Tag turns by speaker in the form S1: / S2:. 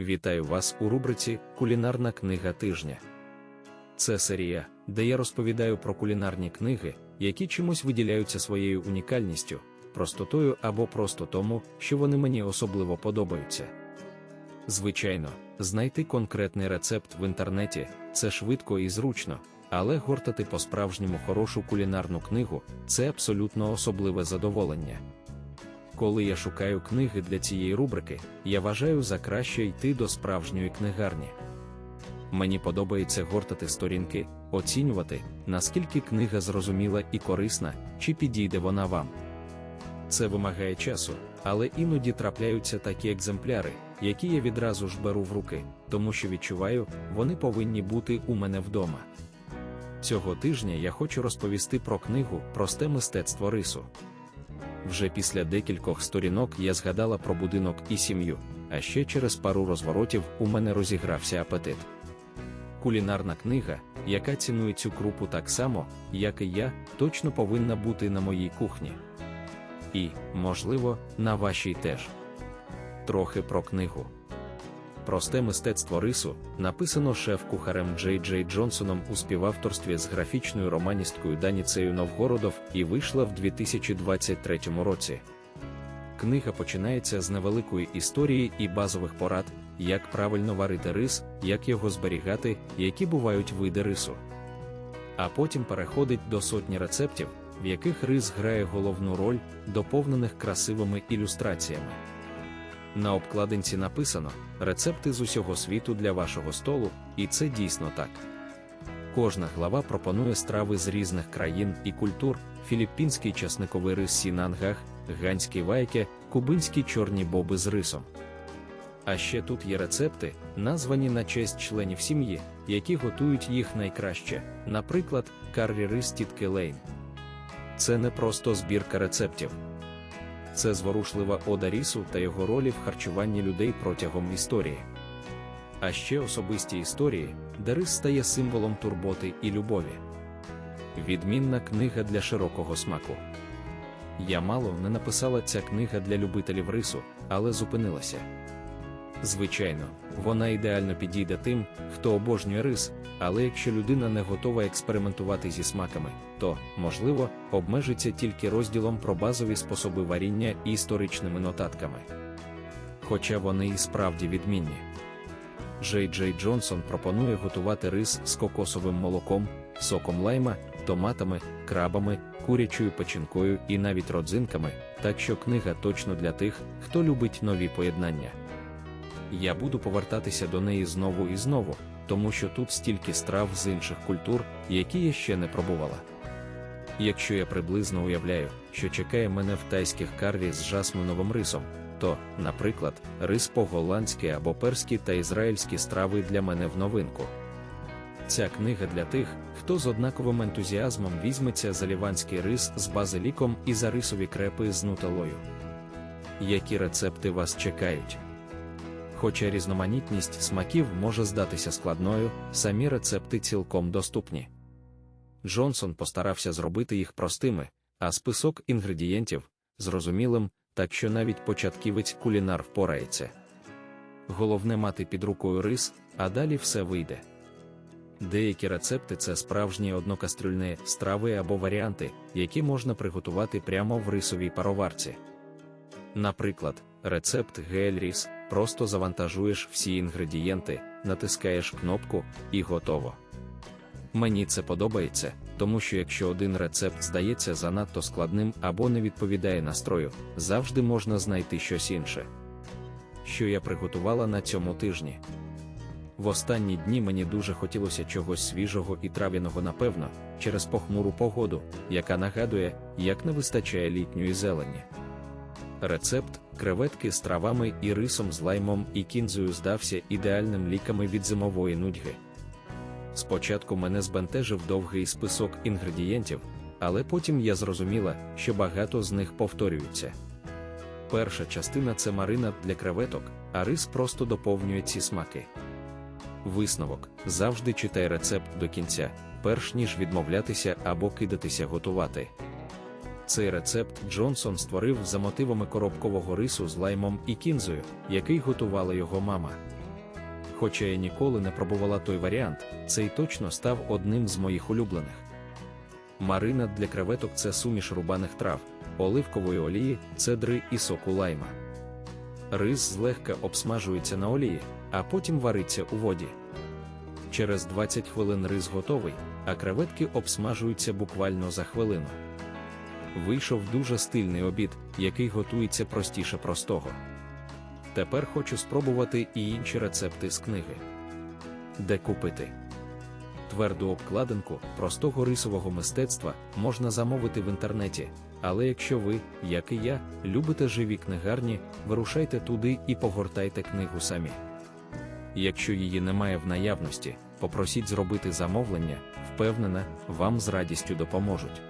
S1: Вітаю вас у рубриці Кулінарна книга тижня. Це серія, де я розповідаю про кулінарні книги, які чимось виділяються своєю унікальністю, простотою або просто тому, що вони мені особливо подобаються. Звичайно, знайти конкретний рецепт в інтернеті це швидко і зручно, але гортати по-справжньому хорошу кулінарну книгу це абсолютно особливе задоволення. Коли я шукаю книги для цієї рубрики, я вважаю за краще йти до справжньої книгарні. Мені подобається гортати сторінки, оцінювати, наскільки книга зрозуміла і корисна, чи підійде вона вам. Це вимагає часу, але іноді трапляються такі екземпляри, які я відразу ж беру в руки, тому що відчуваю, вони повинні бути у мене вдома. Цього тижня я хочу розповісти про книгу Просте мистецтво рису. Вже після декількох сторінок я згадала про будинок і сім'ю, а ще через пару розворотів у мене розігрався апетит. Кулінарна книга, яка цінує цю крупу так само, як і я, точно повинна бути на моїй кухні. І, можливо, на вашій теж. Трохи про книгу. Просте мистецтво рису написано шеф-кухарем Джей Джей Джонсоном у співавторстві з графічною романісткою Даніцею Новгородов і вийшла в 2023 році. Книга починається з невеликої історії і базових порад, як правильно варити рис, як його зберігати, які бувають види рису. А потім переходить до сотні рецептів, в яких рис грає головну роль, доповнених красивими ілюстраціями. На обкладинці написано рецепти з усього світу для вашого столу, і це дійсно так. Кожна глава пропонує страви з різних країн і культур: філіппінський часниковий рис сінангах, ганський вайке, кубинські чорні боби з рисом. А ще тут є рецепти, названі на честь членів сім'ї, які готують їх найкраще, наприклад, каррі рис тітки Лейн. Це не просто збірка рецептів. Це зворушлива ода рісу та його ролі в харчуванні людей протягом історії. А ще особисті історії, де рис стає символом турботи і любові. Відмінна книга для широкого смаку. Я мало не написала ця книга для любителів рису, але зупинилася. Звичайно, вона ідеально підійде тим, хто обожнює рис, але якщо людина не готова експериментувати зі смаками, то, можливо, обмежиться тільки розділом про базові способи варіння і історичними нотатками. Хоча вони і справді відмінні. Джей Джей Джонсон пропонує готувати рис з кокосовим молоком, соком лайма, томатами, крабами, курячою печінкою і навіть родзинками, так що книга точно для тих, хто любить нові поєднання. Я буду повертатися до неї знову і знову, тому що тут стільки страв з інших культур, які я ще не пробувала. Якщо я приблизно уявляю, що чекає мене в тайських каррі з жасминовим рисом, то, наприклад, рис по-голландськи або перські та ізраїльські страви для мене в новинку. Ця книга для тих, хто з однаковим ентузіазмом візьметься за ліванський рис з базиліком і за рисові крепи з нутелою. Які рецепти вас чекають? Хоча різноманітність смаків може здатися складною, самі рецепти цілком доступні. Джонсон постарався зробити їх простими, а список інгредієнтів зрозумілим, так що навіть початківець кулінар впорається. Головне мати під рукою рис, а далі все вийде. Деякі рецепти це справжні однокастрюльні страви або варіанти, які можна приготувати прямо в рисовій пароварці. Наприклад, рецепт гель-ріс просто завантажуєш всі інгредієнти, натискаєш кнопку і готово. Мені це подобається, тому що якщо один рецепт здається занадто складним або не відповідає настрою, завжди можна знайти щось інше. Що я приготувала на цьому тижні. В останні дні мені дуже хотілося чогось свіжого і трав'яного, напевно, через похмуру погоду, яка нагадує, як не вистачає літньої зелені. Рецепт креветки з травами і рисом з лаймом і кінзою здався ідеальним ліками від зимової нудьги. Спочатку мене збентежив довгий список інгредієнтів, але потім я зрозуміла, що багато з них повторюються. Перша частина це маринад для креветок, а рис просто доповнює ці смаки. Висновок завжди читай рецепт до кінця, перш ніж відмовлятися або кидатися готувати. Цей рецепт Джонсон створив за мотивами коробкового рису з лаймом і кінзою, який готувала його мама. Хоча я ніколи не пробувала той варіант, цей точно став одним з моїх улюблених. Маринад для креветок це суміш рубаних трав, оливкової олії, цедри і соку лайма. Рис злегка обсмажується на олії, а потім вариться у воді. Через 20 хвилин рис готовий, а креветки обсмажуються буквально за хвилину. Вийшов дуже стильний обід, який готується простіше простого. Тепер хочу спробувати і інші рецепти з книги. Де купити? Тверду обкладинку простого рисового мистецтва можна замовити в інтернеті, але якщо ви, як і я, любите живі книгарні, вирушайте туди і погортайте книгу самі. Якщо її немає в наявності, попросіть зробити замовлення, впевнена, вам з радістю допоможуть.